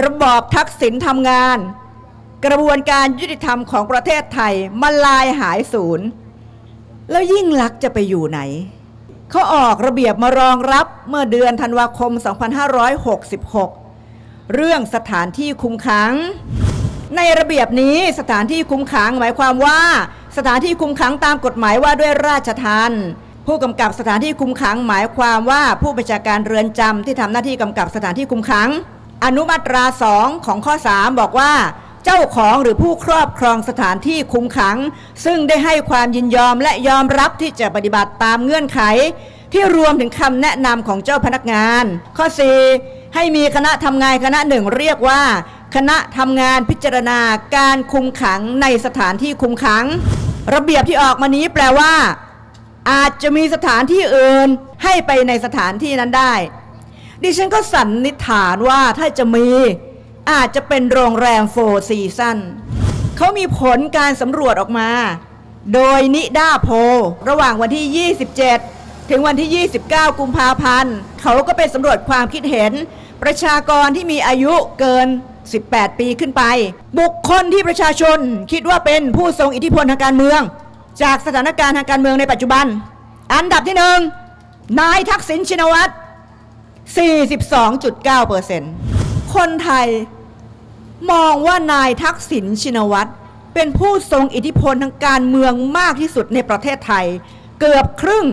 ระบอบทักษิณทำงาน กระบวนการยุติธรรมของประเทศไทยมันลายหายศูนย์ แล้วยิ่งลักษณ์จะไปอยู่ไหน เขาออกระเบียบมารองรับเมื่อเดือนธันวาคม 2566 เรื่องสถานที่คุมขัง ในระเบียบนี้สถานที่คุมขังหมายความว่า สถานที่คุมขังตามกฎหมายว่าด้วยราชทัณฑ์ผู้กำกับสถานที่คุมขังหมายความว่าผู้บัญชาการเรือนจำที่ทำหน้าที่กำกับสถานที่คุมขัง อนุมาตราสองของข้อ 3 บอกว่า เจ้าของหรือผู้ครอบครองสถานที่คุมขัง ซึ่งได้ให้ความยินยอมและยอมรับที่จะปฏิบัติตามเงื่อนไข ที่รวมถึงคำแนะนำของเจ้าพนักงาน ข้อ 4 ให้มีคณะทำงานคณะหนึ่งเรียกว่า คณะทำงานพิจารณาการคุมขังในสถานที่คุมขัง ระเบียบที่ออกมานี้แปลว่า อาจจะมีสถานที่อื่นให้ไปในสถานที่นั้นได้ ดิฉันก็สันนิษฐานว่าถ้าจะมีอาจจะเป็นโรงแรมโฟร์ซีซั่นเขามีผลการสำรวจออกมา โดยนิด้าโพ ระหว่างวันที่ 27 ถึงวันที่ 29 กุมภาพันธ์ เขาก็ไปสำรวจความคิดเห็น ประชากรที่มีอายุเกิน 18 ปีขึ้นไป บุคคลที่ประชาชนคิดว่าเป็นผู้ทรงอิทธิพลทางการเมือง จากสถานการณ์ทางการเมืองในปัจจุบัน อันดับที่หนึ่งนายทักษิณชินวัตร 42.9เปอร์เซ็นต์คนไทยมองว่านายทักษิณชินวัตร เป็นผู้ทรงอิทธิพลทางการเมืองมากที่สุดในประเทศไทย เกือบครึ่ง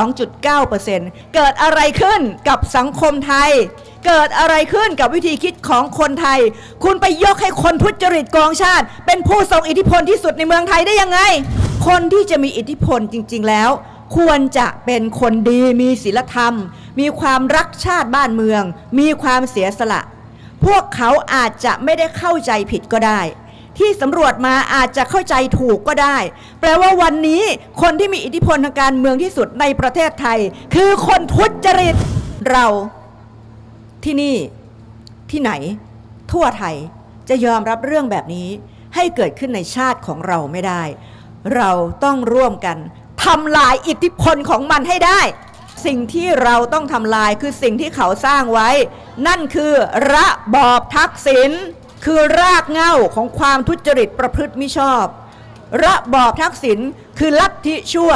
42.9เปอร์เซ็นต์เกิดอะไรขึ้นกับสังคมไทย เกิดอะไรขึ้นกับวิธีคิดของคนไทย คุณไปยกให้คนทุจริตกองชาติ เป็นผู้ทรงอิทธิพลที่สุดในเมืองไทยได้ยังไง คนที่จะมีอิทธิพลจริง ๆ แล้ว ควรจะเป็นคนดีมีศีลธรรม มีความรักชาติบ้านเมือง มีความเสียสละ พวกเขาอาจจะไม่ได้เข้าใจผิดก็ได้ ที่สำรวจมาอาจจะเข้าใจถูกก็ได้ แปลว่าวันนี้คนที่มีอิทธิพลทางการเมืองที่สุดในประเทศไทย คือคนทุจริตเราที่นี่ที่ไหน ทั่วไทยจะยอมรับเรื่องแบบนี้ให้เกิดขึ้นในชาติของเราไม่ได้ เราต้องร่วมกัน ทำลายอิทธิพลของมันให้ได้ สิ่งที่เราต้องทำลายคือสิ่งที่เขาสร้างไว้ นั่นคือระบอบทักษิณคือรากเหง้าของความทุจริตประพฤติมิชอบ ระบอบทักษิณคือลัทธิชั่ว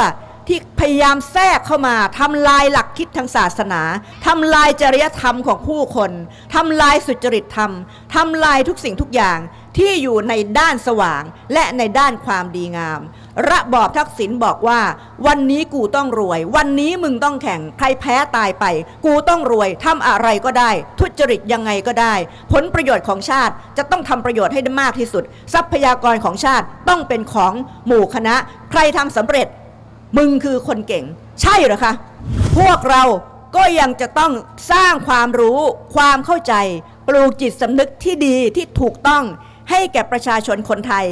ที่พยายามแทรกเข้ามาทำลายหลักคิดทางศาสนาทำลายจริยธรรมของผู้คนทำลายสุจริตธรรมทำลายทุกสิ่งทุกอย่างที่อยู่ในด้านสว่างและในด้านความดีงาม ระบอบทักษิณบอกว่า วันนี้กูต้องรวย วันนี้มึงต้องแข่ง ใครแพ้ตายไป กูต้องรวยทำอะไรก็ได้ ทุจริตยังไงก็ได้ ผลประโยชน์ของชาติจะต้องทำประโยชน์ให้ได้มากที่สุด ทรัพยากรของชาติต้องเป็นของหมู่คณะ ใครทำสำเร็จ มึงคือคนเก่ง ใช่เหรอคะ พวกเราก็ยังจะต้องสร้างความรู้ความเข้าใจ ปลูกจิตสำนึกที่ดีที่ถูกต้องให้แก่ประชาชนคนไทย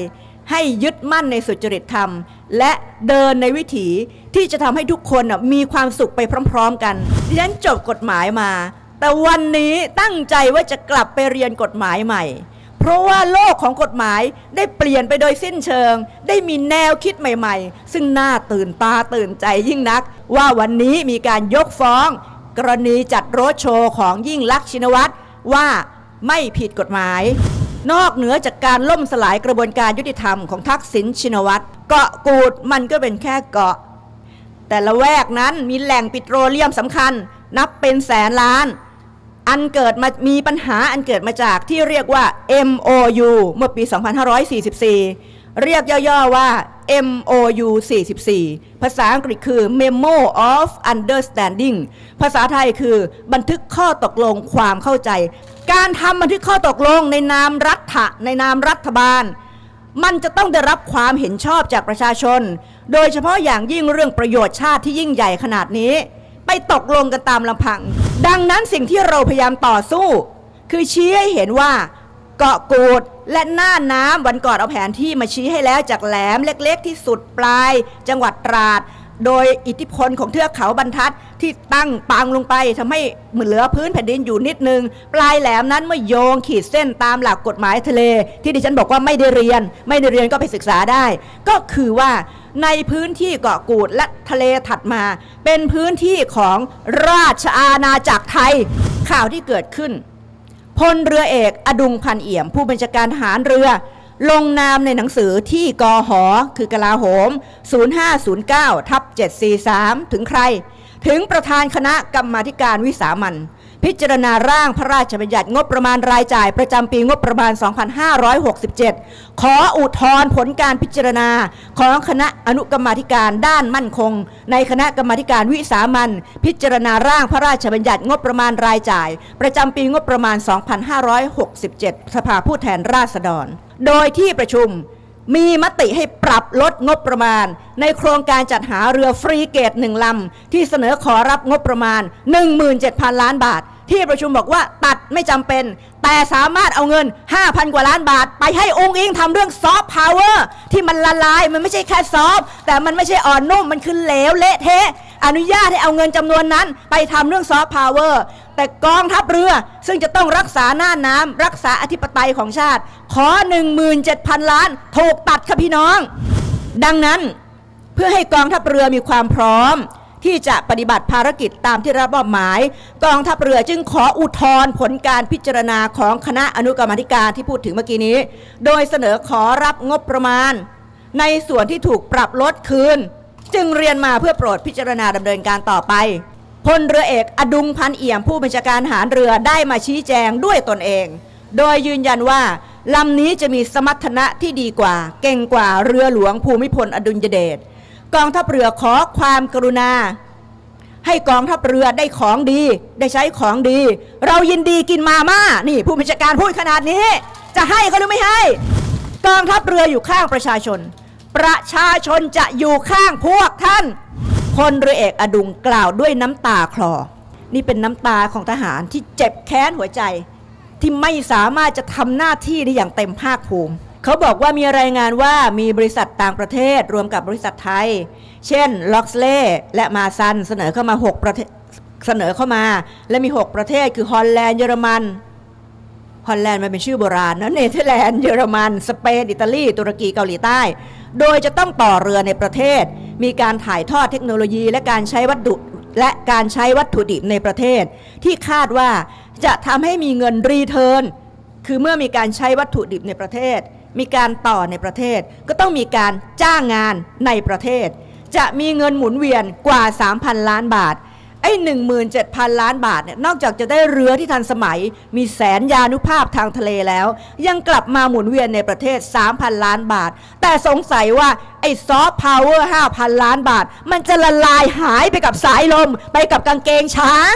ให้ยึดมั่นในสุจริตธรรม และเดินในวิถีที่จะทำให้ทุกคนมีความสุขไปพร้อม ๆ กันดิฉันจบกฎหมายมา แต่วันนี้ตั้งใจว่าจะกลับไปเรียนกฎหมายใหม่ เพราะว่าโลกของกฎหมายได้เปลี่ยนไปโดยสิ้นเชิง ได้มีแนวคิดใหม่ ๆ ซึ่งน่าตื่นตาตื่นใจยิ่งนัก ว่าวันนี้มีการยกฟ้อง กรณีจัดโรดโชว์ของยิ่งลักษณ์ชินวัตรว่าไม่ผิดกฎหมาย นอกเหนือจากการล่มสลายกระบวนการยุติธรรมของทักษิณชินวัตรเกาะกูดมันก็เป็นแค่เกาะ แต่ละแวกนั้นมีแหล่งปิโตรเลียมสำคัญ นับเป็นแสนล้าน อันเกิดมามีปัญหาอันเกิดมาจากที่เรียกว่า MOU เมื่อปี 2544 เรียกย่อๆว่า MOU 44 ภาษาอังกฤษคือ Memo of Understanding ภาษาไทยคือบันทึกข้อตกลงความเข้าใจ การทำบันทึกข้อตกลงในนามรัฐะในนามรัฐบาล มันจะต้องได้รับความเห็นชอบจากประชาชน โดยเฉพาะอย่างยิ่งเรื่องประโยชน์ชาติที่ยิ่งใหญ่ขนาดนี้ ไปตกลงกันตามลำพัง ดังนั้นสิ่งที่เราพยายามต่อสู้ คือชี้ให้เห็นว่าเกาะกูด และหน้าน้ำวันก่อนเอาแผนที่มาชี้ให้แล้วจากแหลมเล็กๆ ที่สุดปลาย จังหวัดตราด โดยอิทธิพลของเทือกเขาบรรทัดที่ตั้งปังลงไปทำให้เหลือพื้นแผ่นดินอยู่นิดนึง ปลายแหลมนั้นเมื่อโยงขีดเส้นตามหลักกฎหมายทะเล ที่ดิฉันบอกว่าไม่ได้เรียน ไม่ได้เรียนก็ไปศึกษาได้ ก็คือว่าในพื้นที่เกาะกูดและทะเลถัดมา เป็นพื้นที่ของราชอาณาจักรไทยข่าวที่เกิดขึ้น พลเรือเอกอดุงพันเอี่ยม ผู้บัญชาการทหารเรือ ลงนามในหนังสือที่กอหอคือกลาโหม 0509ทับ743 ถึงใคร ถึงประธานคณะกรรมาธิการวิสามัน พิจารณาร่างพระราชบัญญัติงบประมาณรายจ่ายประจำปีงบประมาณ 2567 ขออุทธรณ์ผลการพิจารณาของคณะอนุกรรมาธิการด้านมั่นคง ในคณะกรรมาธิการวิสามันพิจารณาร่างพระราชบัญญัติงบประมาณรายจ่าย ประจำปีงบประมาณ 2567 สภาผู้แทนราษฎร โดยที่ประชุมมีมติให้ปรับลดงบประมาณ ในโครงการจัดหาเรือฟรีเกตหนึ่งลำ ที่เสนอขอรับงบประมาณ 17,000 ล้านบาท ที่ประชุมบอกว่าตัดไม่จำเป็น แต่สามารถเอาเงิน 5,000 กว่าล้านบาท ไปให้องค์อิงทำเรื่องซอฟต์พาวเวอร์ที่มันละลาย มันไม่ใช่แค่ซอฟต์แต่มันไม่ใช่อ่อนนุ่ม มันคือเหลวเละเทะ อนุญาตให้เอาเงินจำนวนนั้น ไปทำเรื่องซอฟต์พาวเวอร์แต่กองทัพเรือซึ่งจะต้องรักษาหน้าน้ำรักษาอธิปไตยของชาติ ขอ 17,000 ล้านถูกตัดค่ะพี่น้อง ดังนั้นเพื่อให้กองทัพเรือมีความพร้อม ที่จะปฏิบัติภารกิจตามที่รับมอบหมาย กองทัพเรือจึงขออุทธรณ์ผลการพิจารณาของคณะอนุกรรมธิการที่พูดถึงเมื่อกี้นี้ โดยเสนอขอรับงบประมาณ ในส่วนที่ถูกปรับลดคืน จึงเรียนมาเพื่อโปรดพิจารณาดำเนินการต่อไปพลเรือเอกอดุงพันเอี่ยมผู้บัญชาการหารเรือได้มาชี้แจงด้วยตนเอง โดยยืนยันว่าลำนี้จะมีสมรรถนะที่ดีกว่า เก่งกว่าเรือหลวงภูมิพลอดุลยเดช กองทัพเรือขอความกรุณา ให้กองทัพเรือได้ของดี ได้ใช้ของดี เรายินดีกินมาม่านี่ ผู้บัญชาการพูดขนาดนี้ จะให้เขาหรือไม่ให้ กองทัพเรืออยู่ข้างประชาชน ประชาชนจะอยู่ข้างพวกท่านพลเรือเอกอดุงกล่าวด้วยน้ำตาคลอ นี่เป็นน้ำตาของทหารที่เจ็บแค้นหัวใจ ที่ไม่สามารถจะทำหน้าที่ได้อย่างเต็มภาคภูมิ เขาบอกว่ามีรายงานว่ามีบริษัทต่างประเทศรวมกับบริษัทไทย เช่นล็อกเล่และมาซันเสนอเข้ามา6ประเทศเสนอเข้ามา และมี 6 ประเทศคือฮอลแลนด์เยอรมันฮอลแลนด์มันเป็นชื่อโบราณนะเนเธอร์แลนด์เยอรมัน สเปน อิตาลี ตุรกีเกาหลีใต้ โดยจะต้องต่อเรือในประเทศ มีการถ่ายทอดเทคโนโลยี และการใช้วัตถุและการใช้วัตถุดิบในประเทศ ที่คาดว่าจะทำให้มีเงินรีเทิร์นคือเมื่อมีการใช้วัตถุดิบในประเทศ มีการต่อในประเทศ ก็ต้องมีการจ้างงานในประเทศ จะมีเงินหมุนเวียนกว่า 3,000 ล้านบาทไอ้17,000 ล้านบาทเนี่ยนอกจากจะได้เรือที่ทันสมัย มีแสนยานุภาพทางทะเลแล้ว ยังกลับมาหมุนเวียนในประเทศ 3,000 ล้านบาท แต่สงสัยว่า ไอ้ซอฟต์พาวเวอร์ 5,000 ล้านบาท มันจะละลายหายไปกับสายลม ไปกับกางเกงช้าง